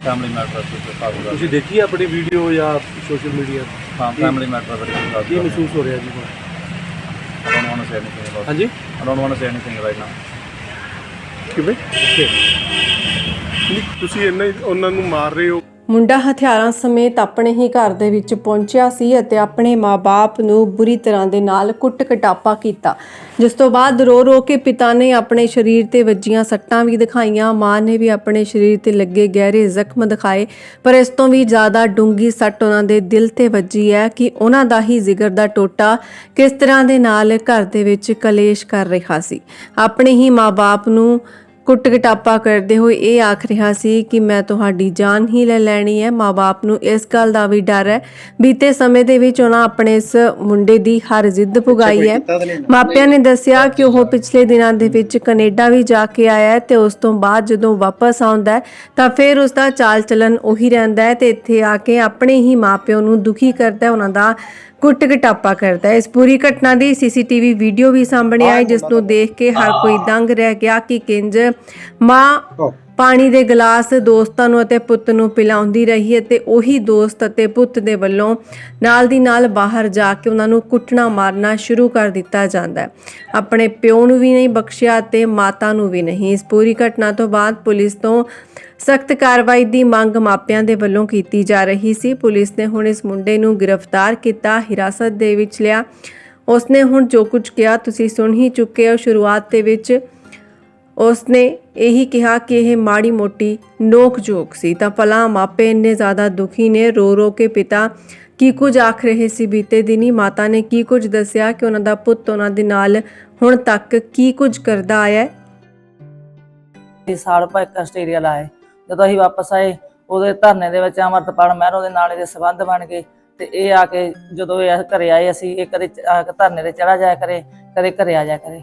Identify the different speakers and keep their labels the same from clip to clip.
Speaker 1: Family matter ਤੇ ਕਾਬੂ ਕਰ
Speaker 2: ਤੁਸੀਂ ਦੇਖੀ ਆਪਣੀ ਵੀਡੀਓ ਜਾਂ ਸੋਸ਼ਲ ਮੀਡੀਆ
Speaker 1: ਹਾਂ ਫੈਮਿਲੀ ਮੈਟਰ ਤੇ ਕਾਬੂ
Speaker 2: ਕੀ ਮਹਿਸੂਸ ਹੋ ਰਿਹਾ ਜੀ
Speaker 1: don't want to say anything about it.
Speaker 2: ਹਾਂਜੀ?
Speaker 1: I don't want to say anything right now.
Speaker 2: ਕਿਵੇਂ? ਨਹੀਂ ਤੁਸੀਂ ਇੰਨਾ ਹੀ ਉਹਨਾਂ ਨੂੰ ਮਾਰ ਰਹੇ ਹੋ।
Speaker 3: ਮੁੰਡਾ ਹਥਿਆਰਾਂ ਸਮੇਤ ਆਪਣੇ ਹੀ ਘਰ ਦੇ ਵਿੱਚ ਪਹੁੰਚਿਆ ਸੀ ਅਤੇ ਆਪਣੇ ਮਾਪੇ ਨੂੰ ਬੁਰੀ ਤਰ੍ਹਾਂ ਦੇ ਨਾਲ ਕੁੱਟ ਕਟਾਪਾ ਕੀਤਾ। ਜਿਸ ਤੋਂ ਬਾਅਦ ਰੋ ਰੋ ਕੇ ਪਿਤਾ ਨੇ ਆਪਣੇ ਸਰੀਰ ਤੇ ਵੱਜੀਆਂ ਸੱਟਾਂ ਵੀ ਦਿਖਾਈਆਂ। ਮਾਂ ਨੇ ਵੀ ਆਪਣੇ ਸਰੀਰ ਤੇ ਲੱਗੇ ਗਹਿਰੇ ਜ਼ਖਮ ਦਿਖਾਏ, ਪਰ ਇਸ ਤੋਂ ਵੀ ਜ਼ਿਆਦਾ ਡੂੰਗੀ ਸੱਟ ਉਹਨਾਂ ਦੇ ਦਿਲ ਤੇ ਵੱਜੀ ਹੈ ਕਿ ਉਹਨਾਂ ਦਾ ਹੀ ਜਿਗਰ ਦਾ ਟੋਟਾ ਕਿਸ ਤਰ੍ਹਾਂ ਦੇ ਨਾਲ ਘਰ ਦੇ ਵਿੱਚ ਕਲੇਸ਼ ਕਰ ਰਿਹਾ ਸੀ। ਆਪਣੇ ਹੀ ਮਾਪੇ ਨੂੰ ਕੁੱਟ ਕਟਾਪਾ ਕਰਦੇ ਹੋਏ ਇਹ ਆਖ ਰਿਹਾ ਸੀ ਕਿ ਮੈਂ ਤੁਹਾਡੀ ਜਾਨ ਹੀ ਲੈ ਲੈਣੀ ਹੈ। ਮਾਪੇ ਨੂੰ ਇਸ ਗੱਲ ਦਾ ਵੀ ਡਰ ਹੈ। ਬੀਤੇ ਸਮੇਂ ਦੇ ਵਿੱਚ ਉਹਨਾਂ ਆਪਣੇ ਇਸ ਮੁੰਡੇ ਦੀ ਹਰ ਜ਼ਿੱਦ ਪੁਗਾਈ ਹੈ। ਮਾਪਿਆਂ ਨੇ ਦੱਸਿਆ ਕਿ ਉਹ ਪਿਛਲੇ ਦਿਨਾਂ ਦੇ ਵਿੱਚ ਕੈਨੇਡਾ ਵੀ ਜਾ ਕੇ ਆਇਆ ਹੈ ਤੇ ਉਸ ਤੋਂ ਬਾਅਦ ਜਦੋਂ ਵਾਪਸ ਆਉਂਦਾ ਹੈ ਤਾਂ ਫਿਰ ਉਸ ਦਾ ਚਾਲ ਚਲਨ ਉਹੀ ਰਹਿੰਦਾ ਹੈ ਤੇ ਇੱਥੇ ਆ ਕੇ ਆਪਣੇ ਹੀ ਮਾਪਿਆਂ ਨੂੰ ਦੁਖੀ ਕਰਦਾ ਹੈ ਉਹਨਾਂ ਦਾ ਕੁੱਟ ਕਟਾਪਾ ਕਰਦਾ ਹੈ। ਇਸ ਪੂਰੀ ਘਟਨਾ ਦੀ ਸੀਸੀਟੀਵੀ ਵੀਡੀਓ ਵੀ ਸਾਹਮਣੇ ਆਈ ਜਿਸ ਨੂੰ ਦੇਖ ਕੇ ਹਰ ਕੋਈ ਦੰਗ ਰਹਿ ਗਿਆ ਕਿ ਕਿੰਜ ਮਾਂ ਪਾਣੀ ਦੇ ਗਲਾਸ ਦੋਸਤਾਂ ਨੂੰ ਅਤੇ ਪੁੱਤ ਨੂੰ ਪਿਲਾਉਂਦੀ ਰਹੀ ਅਤੇ ਉਹੀ ਦੋਸਤ ਅਤੇ ਪੁੱਤ ਦੇ ਵੱਲੋਂ ਨਾਲ ਦੀ ਨਾਲ ਬਾਹਰ ਜਾ ਕੇ ਉਹਨਾਂ ਨੂੰ ਕੁੱਟਣਾ ਮਾਰਨਾ ਸ਼ੁਰੂ ਕਰ ਦਿੱਤਾ ਜਾਂਦਾ ਹੈ। ਆਪਣੇ ਪਿਓ ਨੂੰ ਵੀ ਨਹੀਂ ਬਖਸ਼ਿਆ ਤੇ ਮਾਤਾ ਨੂੰ ਵੀ ਨਹੀਂ। ਇਸ ਪੂਰੀ ਘਟਨਾ ਤੋਂ ਬਾਅਦ ਪੁਲਿਸ ਤੋਂ ਸਖਤ ਕਾਰਵਾਈ ਦੀ ਮੰਗ ਮਾਪਿਆਂ ਦੇ ਵੱਲੋਂ ਕੀਤੀ ਜਾ ਰਹੀ ਸੀ। ਪੁਲਿਸ ਨੇ ਹੁਣ ਇਸ ਮੁੰਡੇ ਨੂੰ ਗ੍ਰਿਫਤਾਰ ਕੀਤਾ ਹਿਰਾਸਤ ਦੇ ਵਿੱਚ ਲਿਆ। ਉਸਨੇ ਹੁਣ ਜੋ ਕੁਝ ਕਿਹਾ ਤੁਸੀਂ ਸੁਣ ਹੀ ਚੁੱਕੇ ਹੋ। ਸ਼ੁਰੂਆਤ ਦੇ ਵਿੱਚ ਉਸਨੇ ਇਹੀ ਕਿਹਾ ਕਿ ਇਹ ਮਾੜੀ ਮੋਟੀ ਨੋਕ ਝੋਕ ਸੀ। ਤਾਂ ਭਲਾ ਮਾਪੇ ਇੰਨੇ ਜ਼ਿਆਦਾ ਦੁਖੀ ਨੇ, ਰੋ ਰੋ ਕੇ ਪਿਤਾ ਕੀ ਕੁਝ ਆਖ ਰਹੇ ਸੀ ਬੀਤੇ ਦਿਨੀ? ਮਾਤਾ ਨੇ ਕੀ ਕੁਝ ਦੱਸਿਆ ਕਿ ਉਹਨਾਂ ਦਾ ਪੁੱਤ ਉਹਨਾਂ ਦੇ ਨਾਲ ਹੁਣ ਤੱਕ ਕੀ ਕੁਝ ਕਰਦਾ ਆਇਆ ਹੈ?
Speaker 4: ਸਾਲ ਭਰ ਆਸਟ੍ਰੇਲੀਆ ਲਾਏ ਜਦੋਂ ਅਸੀਂ ਵਾਪਸ ਆਏ, ਉਹਦੇ ਧਰਨੇ ਦੇ ਵਿੱਚ ਅਮਰਤਪਾਲ ਮਹਿਰ ਦੇ ਨਾਲ ਇਹਦੇ ਸਬੰਧ ਬਣ ਗਏ ਤੇ ਇਹ ਆ ਕੇ ਜਦੋਂ ਇਹ ਘਰੇ ਆਏ ਅਸੀਂ, ਇਹ ਕਦੇ ਆ ਕੇ ਧਰਨੇ ਤੇ ਚੜਾ ਜਾਇਆ ਕਰੇ, ਕਦੇ ਘਰੇ ਆ ਜਾਇਆ ਕਰੇ।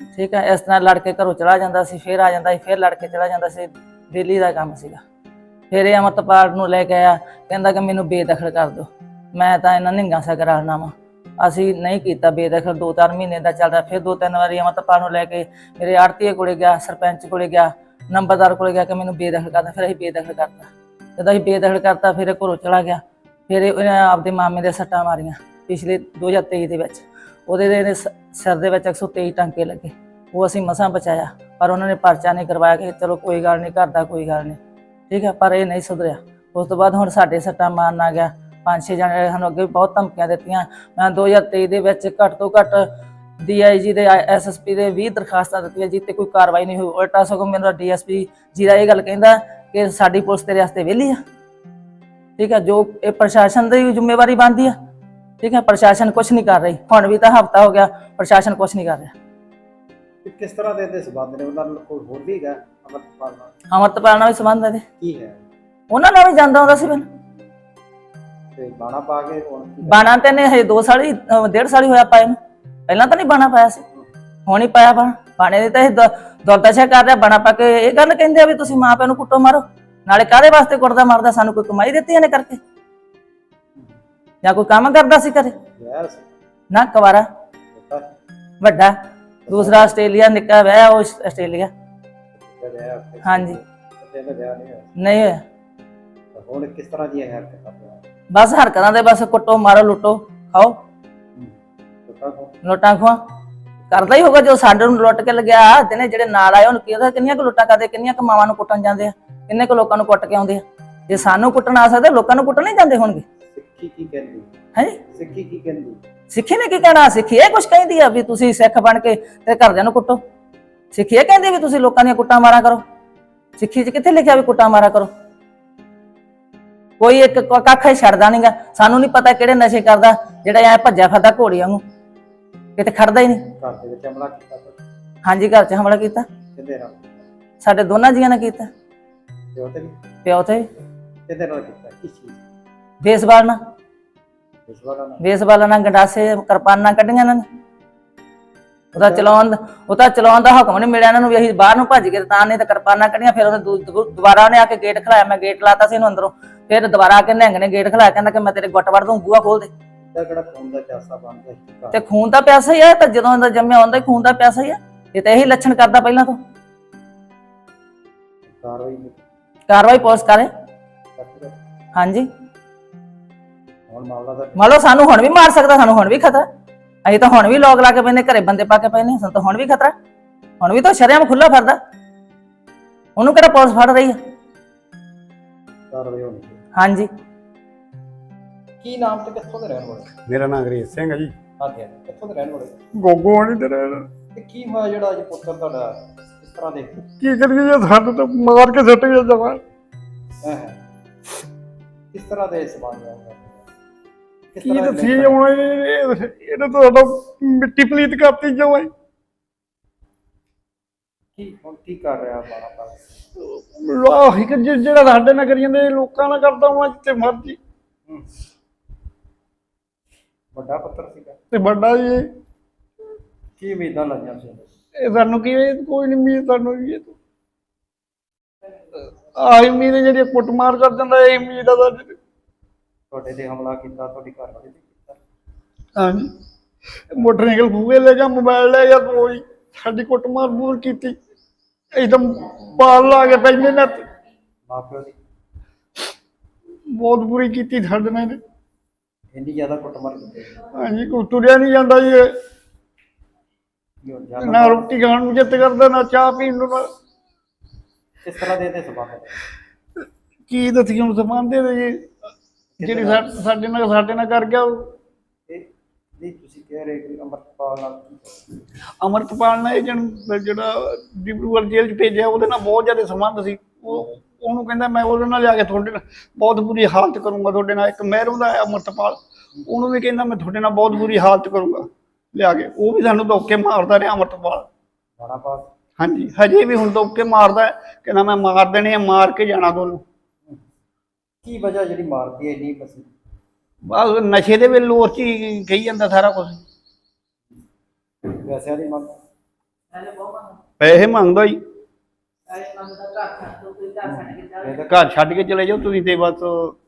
Speaker 4: ਠੀਕ ਹੈ ਇਸ ਤਰ੍ਹਾਂ ਲੜ ਕੇ ਘਰੋਂ ਚਲਾ ਜਾਂਦਾ ਸੀ, ਫਿਰ ਆ ਜਾਂਦਾ ਸੀ, ਫਿਰ ਲੜ ਕੇ ਚਲਾ ਜਾਂਦਾ ਸੀ ਡੇਲੀ ਦਾ ਕੰਮ ਸੀਗਾ। ਫਿਰ ਇਹ ਅਮਰਤਪਾਲ ਨੂੰ ਲੈ ਕੇ ਆਇਆ, ਕਹਿੰਦਾ ਕਿ ਮੈਨੂੰ ਬੇਦਖਲ ਕਰ ਦਿਓ। ਮੈਂ ਤਾਂ ਇਹਨਾਂ ਨਿੰਗਾ ਸਾ ਕਰਾਉਣਾ ਵਾ। ਅਸੀਂ ਨਹੀਂ ਕੀਤਾ ਬੇਦਖਲ, ਦੋ ਚਾਰ ਮਹੀਨੇ ਦਾ ਚੱਲਦਾ, ਫਿਰ ਦੋ ਤਿੰਨ ਵਾਰੀ ਅਮਰਤਪਾਲ ਨੂੰ ਲੈ ਕੇ ਮੇਰੇ ਆੜਤੀਏ ਕੋਲੇ ਗਿਆ, ਸਰਪੰਚ ਕੋਲੇ ਗਿਆ, ਨੰਬਰਦਾਰ ਕੋਲੇ ਗਿਆ ਕਿ ਮੈਨੂੰ ਬੇਦਖਲ ਕਰਦਾ ਫਿਰ ਅਸੀਂ ਬੇਦਖਲ ਕਰਤਾ। ਜਦੋਂ ਅਸੀਂ ਬੇਦਖਲ ਕਰਤਾ, ਫਿਰ ਘਰੋਂ ਚਲਾ ਗਿਆ। ਫਿਰ ਇਹਨੇ ਆਪਦੇ ਮਾਮੇ ਦੇ ਸੱਟਾਂ ਮਾਰੀਆਂ ਪਿਛਲੇ 2023 ਦੇ ਵਿੱਚ। ਉਹਦੇ ਦੇ ਸਿਰ ਦੇ ਵਿੱਚ 123 ਟਾਂਕੇ ਲੱਗੇ। ਉਹ ਅਸੀਂ ਮਸਾਂ ਬਚਾਇਆ, ਪਰ ਉਹਨਾਂ ਨੇ ਪਰਚਾ ਨਹੀਂ ਕਰਵਾਇਆ ਕਿ ਚਲੋ ਕੋਈ ਗੱਲ ਨਹੀਂ ਕਰਦਾ ਕੋਈ ਗੱਲ ਨਹੀਂ। ਠੀਕ ਹੈ, ਪਰ ਇਹ ਨਹੀਂ ਸੁਧਰਿਆ। ਉਸ ਤੋਂ ਬਾਅਦ ਹੁਣ ਸਾਡੇ ਸੱਟਾਂ ਮਾਰਨ ਆ ਗਿਆ। ਪੰਜ ਛੇ ਜਣੇ ਸਾਨੂੰ ਅੱਗੇ ਵੀ ਬਹੁਤ ਧਮਕੀਆਂ ਦਿੱਤੀਆਂ। ਮੈਂ 2023 ਦੇ ਵਿੱਚ ਘੱਟ ਤੋਂ ਘੱਟ ਡੀਆਈਜੀ ਦੇ ਐਸਐਸਪੀ ਦੇ 20 ਦਰਖਾਸਤਾਂ ਦਿੱਤੀਆਂ, ਜਿੱਤੇ ਕੋਈ ਕਾਰਵਾਈ ਨਹੀਂ ਹੋਈ। ਉਲਟਾ ਸਗੋਂ ਮੈਨੂੰ ਡੀਐਸਪੀ ਜੀ ਦਾ ਇਹ ਗੱਲ ਕਹਿੰਦਾ ਕਿ ਸਾਡੀ ਪੁਲਿਸ ਤੇਰੇ ਵਾਸਤੇ ਵਿਹਲੀ ਆ। ਠੀਕ ਹੈ, ਜੋ ਇਹ ਪ੍ਰਸ਼ਾਸਨ ਦੀ ਜ਼ਿੰਮੇਵਾਰੀ ਬਣਦੀ ਆ। ਠੀਕ ਹੈ ਪ੍ਰਸ਼ਾਸਨ ਕੁਝ ਨਹੀਂ ਕਰ ਰਹੀ। ਹੁਣ ਵੀ ਤਾਂ ਹਫਤਾ ਹੋ ਗਿਆ ਪ੍ਰਸ਼ਾਸਨ ਕੁਝ ਨਹੀਂ ਕਰ ਰਿਹਾ।
Speaker 5: ਕਿ ਕਿਸ ਤਰ੍ਹਾਂ ਦੇ ਇਹਦੇ ਸਬੰਧ ਨੇ? ਉਹਨਾਂ ਨਾਲ ਕੋਈ ਹੋਰ ਵੀ ਹੈਗਾ? ਅਮਰਪਾਲ ਨਾਲ?
Speaker 4: ਅਮਰਤਪਾਲ ਨਾਲ ਵੀ ਸੰਬੰਧ ਹੈ ਇਹਦੇ।
Speaker 5: ਕੀ ਹੈ?
Speaker 4: ਉਹਨਾਂ ਨਾਲ ਵੀ ਜਾਂਦਾ ਹੁੰਦਾ ਸੀ ਪਹਿਲਾਂ।
Speaker 5: ਤੇ ਬਾਣਾ ਪਾ ਕੇ ਹੁਣ ਕੀ
Speaker 4: ਬਾਣਾ ਤੇ ਨੇ ਹਜੇ 2 ਸਾਲ ਹੀ ਅਹ ਡੇਢ ਸਾਲ ਹੀ ਹੋਇਆ ਪਾਏ ਨੂੰ। ਪਹਿਲਾਂ ਤਾਂ ਨਹੀਂ ਬਾਣਾ ਪਾਇਆ ਸੀ। ਹੁਣ ਹੀ ਪਾਇਆ ਬਾਣਾ। ਬਾਣੇ ਦੇ ਤਾਂ ਇਹ ਦੌਲਤਾਸ਼ਾ ਕਰ ਰਿਹਾ ਬਾਣਾ ਪਾ ਕੇ। ਇਹ ਗੱਲ ਕਹਿੰਦੇ ਆ ਵੀ ਤੁਸੀਂ ਮਾਂ ਪਿਓ ਨੂੰ ਕੁੱਟੋ ਮਾਰੋ। ਨਾਲੇ ਕਾਹਦੇ ਵਾਸਤੇ ਕੁੱਟਦਾ ਮਾਰਦਾ? ਸਾਨੂੰ ਕੋਈ ਕਮਾਈ ਦਿੱਤੀ ਇਹਨੇ ਕਰਕੇ। ਜਾਂ ਕੋਈ ਕੰਮ ਕਰਦਾ ਸੀ
Speaker 5: ਸੀ।
Speaker 4: ਨਾ ਕੁਵਾਰਾ? ਵੱਡਾ। ਦੂਸਰਾ ਆਸਟ੍ਰੇਲੀਆ ਨਿੱਕਾ ਵਿਆਹ ਉਹ ਆਸਟ੍ਰੇਲੀਆ। ਹਾਂਜੀ।
Speaker 5: ਦਾ ਵਿਆਹ ਨਹੀਂ ਹੋਇਆ।
Speaker 4: ਨਹੀਂ ਹੋਇਆ।
Speaker 5: ਤਾਂ ਹੁਣ ਕਿਸ ਤਰ੍ਹਾਂ ਦੀ ਹੈ ਹਰਕਤ ਕਰਦਾ
Speaker 4: ਬਸ ਹਰਕਤਾਂ ਦੇ ਬਸ ਕੁੱਟੋ ਮਾਰੋ ਲੁੱਟੋ ਖਾਓ।
Speaker 5: ਛੋਟਾ ਕੋ
Speaker 4: ਲੁੱਟਾਂ ਖਵਾ ਕਰਦਾ ਹੀ ਹੋਗਾ ਜੋ ਸਾਡੇ ਨੂੰ ਲੁੱਟ ਕੇ ਲੱਗਿਆ ਜਿਹਨੇ ਜਿਹੜੇ ਨਾਲ ਆਏ ਉਹਨੂੰ ਕੀ ਉਹਦਾ ਕਿੰਨੀਆਂ ਕੁ ਲੁੱਟਾਂ ਕਰਦੇ ਕਿੰਨੀਆਂ ਕੁ ਮਾਵਾਂ ਨੂੰ ਕੁੱਟਣ ਜਾਂਦੇ ਆ ਕਿੰਨੇ ਕੁ ਲੋਕਾਂ ਨੂੰ ਕੁੱਟ ਕੇ ਆਉਂਦੇ ਆ। ਜੇ ਸਾਨੂੰ ਕੁੱਟਣ ਆ ਸਕਦੇ ਲੋਕਾਂ ਨੂੰ ਕੁੱਟਣ ਨਹੀਂ ਜਾਂਦੇ ਹੋਣਗੇ।
Speaker 5: ਸਿੱਖੀ ਕੀ ਕਹਿੰਦੀ?
Speaker 4: ਹੈ?
Speaker 5: ਸਿੱਖੀ ਕੀ ਕਹਿੰਦੀ?
Speaker 4: ਸਿੱਖੀ ਨੇ ਕੀ ਕਹਿਣਾ? ਸਿੱਖੀ ਇਹ ਕੁਛ ਕਹਿੰਦੀ ਆ ਵੀ ਤੁਸੀਂ ਸਿੱਖ ਬਣ ਕੇ ਤੇ ਘਰਦਿਆਂ ਨੂੰ ਕੁੱਟੋ। ਸਿੱਖੀ ਇਹ ਕਹਿੰਦੀ ਵੀ ਤੁਸੀਂ ਲੋਕਾਂ ਦੀਆਂ ਕੁੱਟਾਂ ਮਾਰਾਂ ਕਰੋ। ਸਿੱਖੀ 'ਚ ਕਿੱਥੇ ਲਿਖਿਆ ਵੀ ਕੁੱਟਾਂ ਮਾਰਾਂ ਕਰੋ? ਕੋਈ ਇੱਕ ਕੱਖ ਹੀ ਛੱਡਦਾ ਨਹੀਂਗਾ ਸਾਨੂੰ ਨਹੀਂ ਪਤਾ ਕਿਹੜੇ ਨਸ਼ੇ ਕਰਦਾ ਜਿਹੜਾ ਐ ਭੱਜਿਆ ਫਿਰਦਾ ਘੋੜੀ ਵਾਂਗੂ। ਕਿਤੇ ਖੜਦਾ ਹੀ ਨਹੀਂ
Speaker 5: ਘਰ ਦੇ ਵਿੱਚ ਹਮਲਾ ਕੀਤਾ
Speaker 4: ਹਾਂਜੀ ਘਰ 'ਚ ਹਮਲਾ ਕੀਤਾ।
Speaker 5: ਕਿਹਦੇ ਨਾਲ?
Speaker 4: ਸਾਡੇ ਦੋਨਾਂ ਜੀਆਂ ਨੇ ਕੀਤਾ।
Speaker 5: ਪਿਓ ਤੇ
Speaker 4: ਪਿਓ ਤੇ।
Speaker 5: ਕਿਹਦੇ ਨਾਲ ਕੀਤਾ? ਕਿਸ ਚੀਜ਼
Speaker 4: ਵੇਸ ਬਾਲਣਾ
Speaker 5: ਇਸ ਵਾਰ ਨਾ
Speaker 4: ਵੇਸ ਬਾਲਣਾ ਗੰਡਾਸੇ ਕਿਰਪਾਨਾਂ ਕੱਢੀਆਂ ਇਹਨਾਂ ਨੇ। ਉਹਦਾ ਚਲਾਉਣ ਉਹਦਾ ਚਲਾਉਣ ਦਾ ਹੁਕਮ ਨਹੀਂ ਮਿਲਿਆ ਇਹਨਾਂ ਨੂੰ ਵੀ ਅਸੀਂ ਬਾਹਰ ਨੂੰ ਭੱਜ ਗਏ ਤਾਂ ਨਹੀਂ ਤਾਂ ਕਿਰਪਾਨਾਂ ਕੱਢੀਆਂ ਫਿਰ ਉਹਨੇ ਦੂ- ਦੂ- ਦੁਬਾਰਾ ਉਹਨੇ ਆ ਕੇ ਗੇਟ ਖਲਾਇਆ। ਮੈਂ ਗੇਟ ਲਾਤਾ ਸੀ ਇਹਨੂੰ ਅੰਦਰੋਂ। ਫਿਰ ਦੁਬਾਰਾ ਆ ਕੇ ਨਿਹੰਗ ਨੇ ਗੇਟ ਖਲਾਇਆ ਕਹਿੰਦਾ ਕਿ ਮੈਂ ਤੇਰੇ ਗੁੱਟ ਵੜ ਦੂੰ ਬੂਹਾ ਖੋਲ ਦੇ।
Speaker 5: ਕਿਹੜਾ ਖੂਨ ਦਾ ਪਿਆਸਾ ਬਣਦਾ ਸੀ ਘਰ।
Speaker 4: ਤੇ ਖੂਨ ਦਾ ਪਿਆਸਾ ਹੀ ਆ ਇਹ ਤਾਂ ਜਦੋਂ ਦਾ ਜੰਮਿਆ ਹੁੰਦਾ ਹੀ ਖੂਨ ਦਾ ਪਿਆਸਾ ਹੀ ਆ। ਇਹ ਤਾਂ ਇਹੀ ਲੱਛਣ ਕਰਦਾ ਪਹਿਲਾਂ ਤੋਂ।
Speaker 5: ਕਾਰਵਾਈ ਨਹੀਂ
Speaker 4: ਕਾਰਵਾਈ ਪੁਲਿਸ ਕਰੇ। ਹਾਂਜੀ।
Speaker 5: ਹੁਣ ਮਾਮਲਾ ਦਾ
Speaker 4: ਮੰਨ ਲਓ ਸਾਨੂੰ ਹੁਣ ਵੀ ਮਾਰ ਸਕਦਾ ਸਾਨੂੰ ਹੁਣ ਵੀ ਖਤਰਾ। ਅਸੀਂ ਤਾਂ ਹੁਣ ਵੀ ਲੋਕ ਲਾ ਕੇ ਪੈਨੇ ਘਰੇ ਬੰਦੇ ਪਾ ਕੇ ਪੈਨੇ ਸਾਨੂੰ ਤਾਂ ਹੁਣ ਵੀ ਖਤਰਾ। ਹੁਣ ਵੀ ਤਾਂ ਸ਼ਰਿਆਮ ਖੁੱਲਾ ਫਿਰਦਾ। ਉਹਨੂੰ ਕਿਹੜਾ ਪੁਲਿਸ ਫੜ ਰਹੀ ਆ?
Speaker 5: ਕਾਰਵਾਈ ਹੋਣੀ ਚਾਹੀਦੀ।
Speaker 4: ਹਾਂਜੀ।
Speaker 5: ਕੀ ਨਾਮ ਤੇ ਕਿੱਥੋਂ ਦੇ ਰਹਿਣ ਵਾਲੇ?
Speaker 2: ਮੇਰਾ ਨਾਮ ਅੰਗਰੇਜ਼ ਸਿੰਘ ਹੈ ਜੀ।
Speaker 5: ਹਾਂਜੀ ਹਾਂਜੀ। ਕਿੱਥੋਂ ਦੇ ਰਹਿਣ ਵਾਲੇ?
Speaker 2: ਗੋਗੋ ਨਹੀਂ ਤੇ ਰਹਿਣਾ
Speaker 5: ਤੇ ਕੀ ਹੋਇਆ ਜਿਹੜਾ ਅੱਜ ਪੁੱਤਰ ਤੁਹਾਡਾ ਇਸ ਤਰ੍ਹਾਂ ਦੇ?
Speaker 2: ਕੀ ਕਰੀਏ ਜੇ ਸਾਨੂੰ ਤਾਂ ਮਾਰ ਕੇ ਸੁੱਟ ਗਿਆ ਜਵਾਨ।
Speaker 5: ਹੈ ਹੈ। ਕਿਸ ਤਰ੍ਹਾਂ ਦੇ ਸਬੰਧ ਹੈ
Speaker 2: ਕੀ ਦੱਸੀ ਹੁਣ ਇਹ- ਇਹਨੇ ਤਾਂ ਸਾਡਾ ਮਿੱਟੀ ਪਲੀਤ ਕਰਤੀ
Speaker 5: ਕੀ ਹੁਣ ਕੀ ਕਰ ਰਿਹਾ ਬਾਣਾ ਪਾਸ
Speaker 2: ਲਾਹ ਕਿ ਜਿ- ਜਿਹੜਾ ਸਾਡੇ ਨਾਲ ਕਰੀ ਜਾਂਦੇ ਲੋਕਾਂ ਨਾਲ ਕਰਦਾ ਹਾਂ ਜਿੱਥੇ ਮਰਜ਼ੀ।
Speaker 5: ਵੱਡਾ ਪੁੱਤਰ ਸੀਗਾ।
Speaker 2: ਤੇ ਵੱਡਾ ਜੀ
Speaker 5: ਕੀ ਉਮੀਦਾਂ ਲਾਈਆਂ ਸੀ?
Speaker 2: ਇਹ ਸਾਨੂੰ ਕੀ ਕੋਈ ਨਹੀਂ ਮੀਤ ਸਾਨੂੰ ਵੀ ਇਹ ਤੋਂ ਆਹੀ ਮੀਤ ਜਿਹੜੀ ਕੁੱਟਮਾਰ ਕਰ ਜਾਂਦਾ ਇਹ ਮੀਤ ਆ ਸਾਡੀ।
Speaker 5: ਤੁਹਾਡੇ ਤੇ ਹਮਲਾ ਕੀਤਾ ਤੁਹਾਡੀ ਘਰ ਵਾਲੇ ਤੇ ਕੀਤਾ।
Speaker 2: ਹਾਂਜੀ। ਮੋਟਰਸਾਈਕਲ ਖੂਹੇ ਲੈ ਗਿਆ ਮੋਬਾਈਲ ਲੈ ਗਿਆ ਕੋਈ ਸਾਡੀ ਕੁੱਟਮਾਰ ਬੂਰ ਕੀਤੀ। ਇੱਕਦਮ ਪਾਲ ਲਾ ਕੇ ਪੈਂਦੇ ਨੇ
Speaker 5: ਮਾਪਿਓ ਦੀ
Speaker 2: ਬਹੁਤ ਬੁਰੀ ਕੀਤੀ ਸਾਡੇ ਨਾਲ। ਇਹਨੇ।
Speaker 5: ਇੰਨੀ ਜ਼ਿਆਦਾ ਕੁੱਟਮਾਰ ਕੀਤੀ।
Speaker 2: ਹਾਂਜੀ ਕੋਈ ਤੁਰਿਆ ਨਹੀਂ ਜਾਂਦਾ ਜੀ ਇਹ।
Speaker 5: ਕੀ ਹੁਣ ਜਾਨ
Speaker 2: ਨਾ ਰੋਟੀ ਖਾਣ ਨੂੰ ਜਿੱਤ ਕਰਦਾ ਨਾ ਚਾਹ ਪੀਣ ਨੂੰ ਨਾ
Speaker 5: ਕਿਸ ਤਰ੍ਹਾਂ ਦੇ ਤੇ ਸਬੰਧ
Speaker 2: ਕੀ ਦੱਸੀਏ ਹੁਣ ਸਮਾਂਦੇ ਦੇ ਜੀ। ਜਿਹੜੀ ਸਾ- ਸਾਡੇ ਨਾਲ ਸਾਡੇ ਨਾਲ ਕਰ ਗਿਆ ਉਹ।
Speaker 5: ਇਹ ਨਹੀਂ ਤੁਸੀਂ ਕਹਿ ਰਹੇ ਕਿ ਅੰਮ੍ਰਿਤਪਾਲ ਨਾਲ ਕੀ ਹੋਇਆ?
Speaker 2: ਅਮਰਤਪਾਲ ਨੇ ਏਜੰਟ ਜਿਹੜਾ ਡਿਬਰੂਗੜ੍ਹ ਜੇਲ੍ਹ 'ਚ ਭੇਜਿਆ ਉਹਦੇ ਨਾਲ ਬਹੁਤ ਜ਼ਿਆਦਾ ਸੰਬੰਧ ਸੀ। ਉਹ ਉਹਨੂੰ ਕਹਿੰਦਾ ਮੈਂ ਉਹਦੇ ਨਾਲ ਜਾ ਕੇ ਤੁਹਾਡੇ ਨਾਲ ਬਹੁਤ ਬੁਰੀ ਹਾਲਤ ਕਰੂੰਗਾ ਤੁਹਾਡੇ ਨਾਲ। ਇੱਕ ਮਹਿਰੋਂ ਦਾ ਹੈ ਅਮਰਤਪਾਲ। ਉਹਨੂੰ ਵੀ ਕਹਿੰਦਾ ਮੈਂ ਤੁਹਾਡੇ ਨਾਲ ਬਹੁਤ ਬੁਰੀ ਹਾਲਤ ਕਰੂੰਗਾ। ਲਿਆ ਕੇ ਉਹ ਵੀ ਸਾਨੂੰ ਧੋਕੇ ਮਾਰਦਾ ਰਿਹਾ ਅਮਰਤਪਾਲ।
Speaker 5: ਬਾਣਾ ਪਾਸ।
Speaker 2: ਹਾਂਜੀ ਹਜੇ ਵੀ ਹੁਣ ਧੋਕੇ ਮਾਰਦਾ ਹੈ, ਕਹਿੰਦਾ ਮੈਂ ਮਾਰ ਦੇਣੇ ਆ ਮਾਰ ਕੇ ਜਾਣਾ ਤੁਹਾਨੂੰ।
Speaker 5: ਕੀ ਵਜ੍ਹਾ ਜਿਹੜੀ ਮਾਰਦੀ ਹੈ ਇੰਨੀ ਬਸ?
Speaker 2: ਬਸ ਨਸ਼ੇ ਦੇ ਵੇਲੇ ਲੋਰ ਚ ਹੀ ਕਹੀ ਜਾਂਦਾ ਸਾਰਾ ਕੁਝ
Speaker 5: ਪੈਸਿਆਂ ਦੀ ਮੰਗ?
Speaker 2: ਪੈਸੇ ਮੰਗਦਾ। ਹੀ ਘਰ ਛੱਡ ਕੇ ਚਲੇ ਜਾਓ। ਤੁਸੀਂ ਤੇ ਬਸ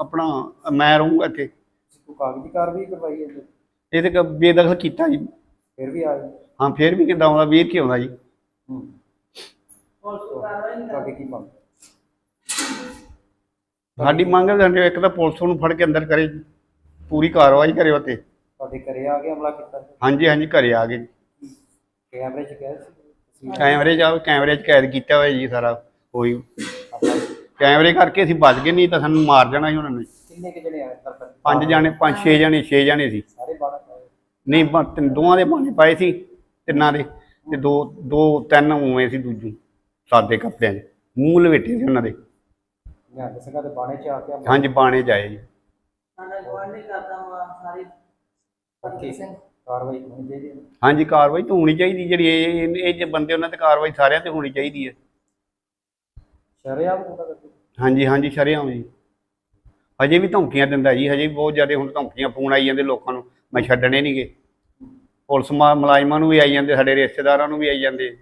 Speaker 2: ਆਪਣਾ ਮੈਂ ਰਹੂੰਗਾ ਇੱਥੇ।
Speaker 5: ਕੋਈ ਕਾਗਜ਼ੀ ਕਾਰਵਾਈ ਕਰਵਾਈ ਹੈ ਜੀ?
Speaker 2: ਇਹ ਤੇ ਕ- ਬੇਦਖਲ ਕੀਤਾ ਜੀ।
Speaker 5: ਫਿਰ ਵੀ ਆਏ?
Speaker 2: ਹਾਂ ਫੇਰ ਵੀ ਕਿੱਦਾਂ ਆਉਂਦਾ ਵੀਰ ਕੀ ਆਉਂਦਾ ਜੀ।
Speaker 5: ਹੂੰ। ਅੱਗੇ ਕੀ ਮੰਗ?
Speaker 2: ਸਾਡੀ ਮੰਗ ਹੈ ਇੱਕ ਤਾਂ ਪੁਲਿਸ ਨੂੰ ਫੜ ਕੇ ਅੰਦਰ ਕਰੇ ਜੀ। ਪੂਰੀ ਕਾਰਵਾਈ ਕਰੇ ਉਹ ਤੇ
Speaker 5: ਤੁਹਾਡੇ ਘਰੇ ਆ ਕੇ ਹਮਲਾ ਕੀਤਾ?
Speaker 2: ਹਾਂਜੀ ਹਾਂਜੀ ਘਰੇ ਆ ਗਏ ਜੀ।
Speaker 5: ਕੈਮਰੇ 'ਚ ਗਏ ਸੀ?
Speaker 2: ਕੈਮਰੇ ਜਾ ਕੈਮਰੇ 'ਚ ਕੈਦ ਕੀਤਾ ਹੋਇਆ ਜੀ ਸਾਰਾ ਕੋਈ। ਕੈਮਰੇ ਕਰਕੇ ਅਸੀਂ ਬਚ ਗਏ ਨਹੀਂ ਤਾਂ ਸਾਨੂੰ ਮਾਰ ਜਾਣਾ ਸੀ ਉਹਨਾਂ ਨੇ।
Speaker 5: ਕਿੰਨੇ ਕਿ ਜਿਹੜੇ ਆਏ ਤਰਫ
Speaker 2: ਪੰਜ ਜਾਣੇ ਪੰਜ ਛੇ ਜਾਣੇ ਛੇ ਜਾਣੇ ਸੀ।
Speaker 5: ਸਾਰੇ ਬਾਣਾ ਪਾਏ
Speaker 2: ਨਹੀਂ ਬ- ਤਿੰਨ- ਦੋਵਾਂ ਦੇ ਬਾਣੇ ਪਾਏ ਸੀ ਤਿੰਨਾਂ ਦੇ। ਤੇ ਦੋ ਦੋ ਤਿੰਨ ਉਵੇਂ ਸੀ ਦੂਜੀ ਸਾਦੇ ਕੱਪੜਿਆਂ 'ਚ ਮੂੰਹ ਲਵੇਟੇ ਸੀ ਉਹਨਾਂ ਦੇ।
Speaker 5: ਨਿਹੰਗ ਸਿੰਘਾਂ ਦੇ ਬਾਣੇ 'ਚ ਆ ਕੇ ਹਮਲਾ
Speaker 2: ਹਾਂਜੀ ਬਾਣੇ ਆਏ ਜੀ।
Speaker 4: ਸਾਡਾ ਗਵਾਂਢੀ ਕਰਦਾ ਵਾ ਸਾਰੀ।
Speaker 5: ਕੀਤੀ ਕਾਰਵਾਈ ਹੋਣੀ ਚਾਹੀਦੀ ਹੈ।
Speaker 2: ਹਾਂਜੀ ਕਾਰਵਾਈ ਤਾਂ ਹੋਣੀ ਚਾਹੀਦੀ ਜਿਹੜੀ ਇਹ ਇਹ- ਇਹ ਜੇ ਬੰਦੇ ਉਹਨਾਂ ਤੇ ਕਾਰਵਾਈ ਸਾਰਿਆਂ ਤੇ ਹੋਣੀ ਚਾਹੀਦੀ ਹੈ।
Speaker 5: ਸ਼ਰਿਆਮ ਹੁੰਦਾ ਕਰਦੇ
Speaker 2: ਹਾਂਜੀ ਹਾਂਜੀ ਸ਼ਰੇਆਮ ਜੀ। ਹਜੇ ਵੀ ਧਮਕੀਆਂ ਦਿੰਦਾ ਜੀ ਹਜੇ ਵੀ ਬਹੁਤ ਜ਼ਿਆਦਾ ਹੁਣ ਧਮਕੀਆਂ ਫੋਨ ਆਈ ਜਾਂਦੇ ਲੋਕਾਂ ਨੂੰ। ਮੈਂ ਛੱਡਣੇ ਨਹੀਂਗੇ ਪੁਲਿਸ ਮਾ- ਮੁਲਾਜ਼ਮਾਂ ਨੂੰ ਵੀ ਆਈ ਜਾਂਦੇ ਸਾਡੇ ਰਿਸ਼ਤੇਦਾਰਾਂ ਨੂੰ ਵੀ ਆਈ ਜਾਂਦੇ।